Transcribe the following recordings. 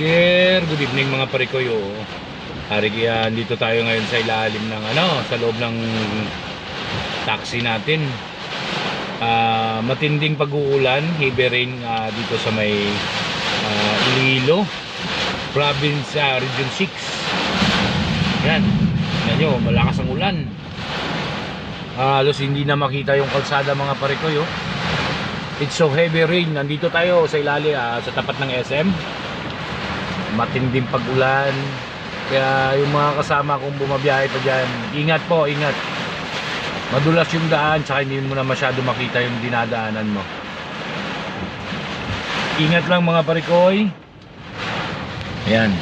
Jer, good evening mga parikoyo. Hari kaya dito tayo ngayon sa ilalim ng ano, sa loob ng taxi natin. Ah, matinding pag-uulan, heavy rain ah, dito sa may ah, Iloilo, province ah, region 6. Yan. Yan nyo, malakas ang ulan. Ah, halos hindi na makita yung kalsada mga parikoyo. It's so heavy rain. Nandito tayo sa ilalim ah, sa tapat ng SM matinding pag-ulan. Kaya yung mga kasama kong bumabiyahe pa dyan, ingat po, ingat. Madulas yung daan, tsaka hindi mo na masyado makita yung dinadaanan mo. Ingat lang mga parikoy. Ayan.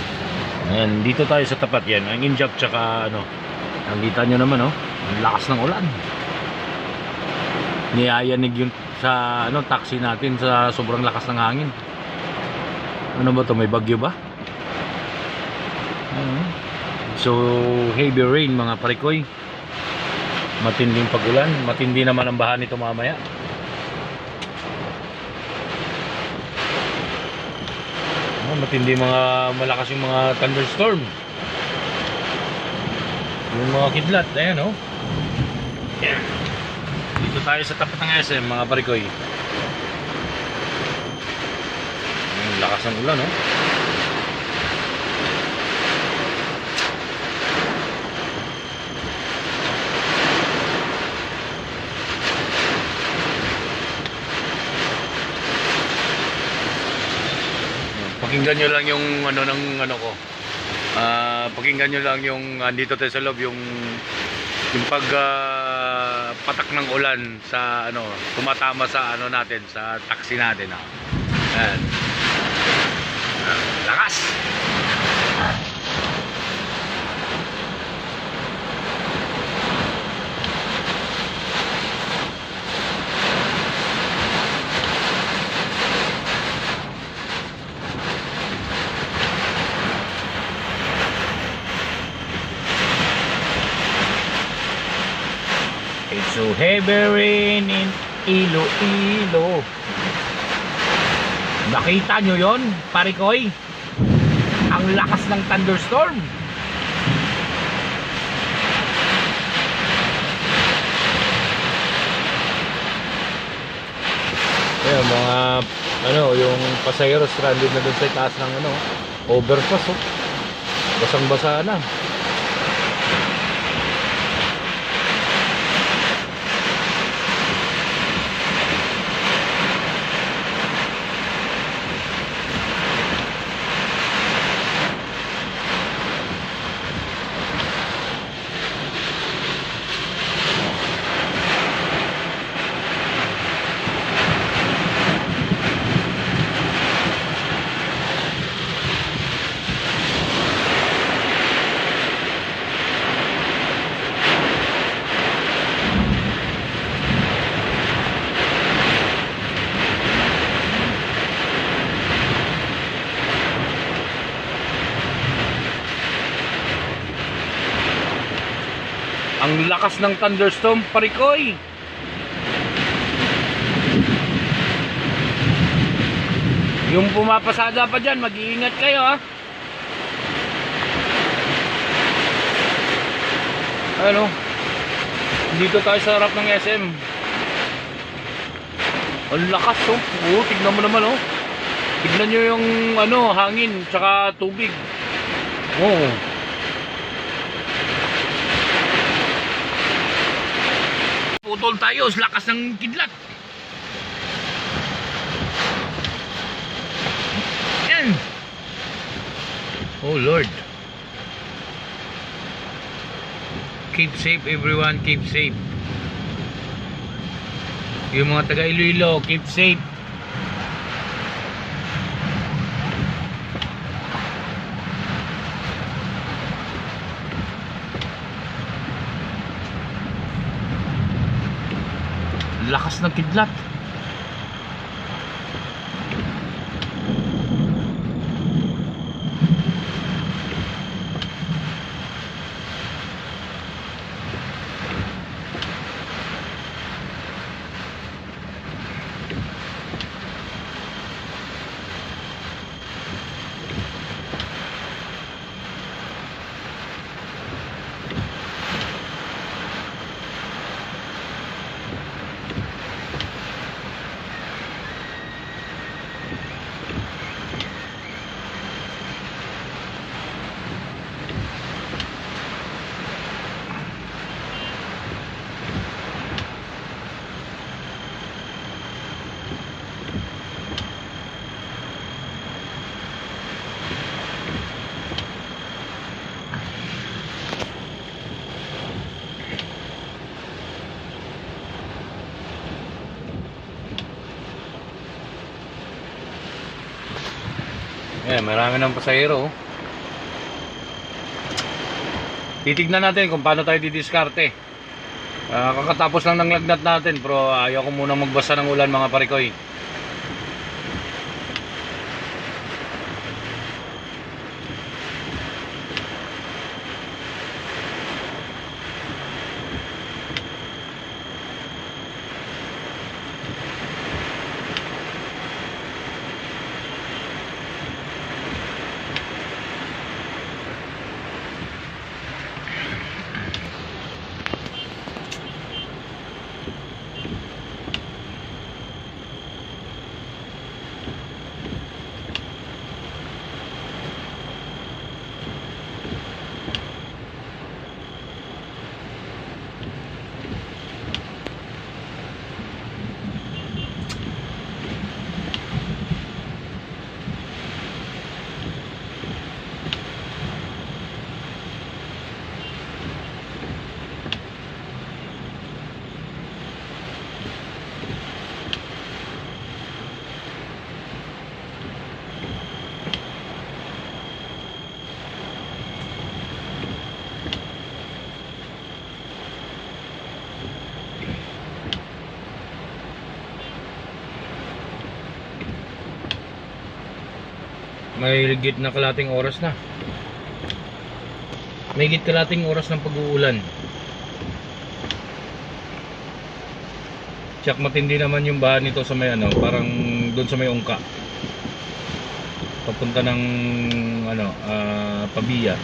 Ayan, dito tayo sa tapat yan. Ang injak tsaka ano, nakita nyo naman oh, lakas ng ulan. Niyayanig yun sa ano, taxi natin sa sobrang lakas ng hangin. Ano ba to May bagyo ba? Mhm. So, heavy rain mga parikoy. Matinding pagulan. Matindi naman ang baha nito mamaya. Oh, matindi mga malakas yung mga thunderstorm. Yung mga kidlat, ayan oh. Dito tayo sa tapat ng SM mga parikoy. Ang lakas ng ulan oh. Pakinggan nyo lang yung ano ng ano ko. Ah, pakinggan nyo lang yung andito tayo sa loob yung yung pag ah, patak ng ulan sa ano, tumatama sa ano natin, sa taxi natin ah. Ayan. Ah, lakas. It's so heavy rain in Iloilo. Nakita nyo yon, parikoy? Ang lakas ng thunderstorm. Ayan, mga ano, yung pasahero stranded na doon sa taas ng ano, overpass oh. Basang-basa na. Ang lakas ng thunderstorm, parikoy. Yung pumapasada pa dyan, mag-iingat kayo ha. Ano? Dito tayo sa harap ng SM. Ang lakas oh. Oo, tignan mo naman oh. Tignan nyo yung ano, hangin, tsaka tubig. Oh. Putol tayo, sa lakas ng kidlat. Yan. Oh Lord. Keep safe everyone, keep safe. Yung mga taga Iloilo, keep safe. Lakas ng kidlat. Ayan, marami ng pasahero. oh. Titignan natin kung paano tayo didiskarte. Ah, kakatapos lang ng lagnat natin pero ayaw ko muna magbasa ng ulan mga parikoy. May higit na kalating oras na. May higit kalating oras ng pag-uulan. Tsak matindi naman yung bahan nito sa may ano, parang doon sa may ungka. Papunta ng ano, ah, Pabia.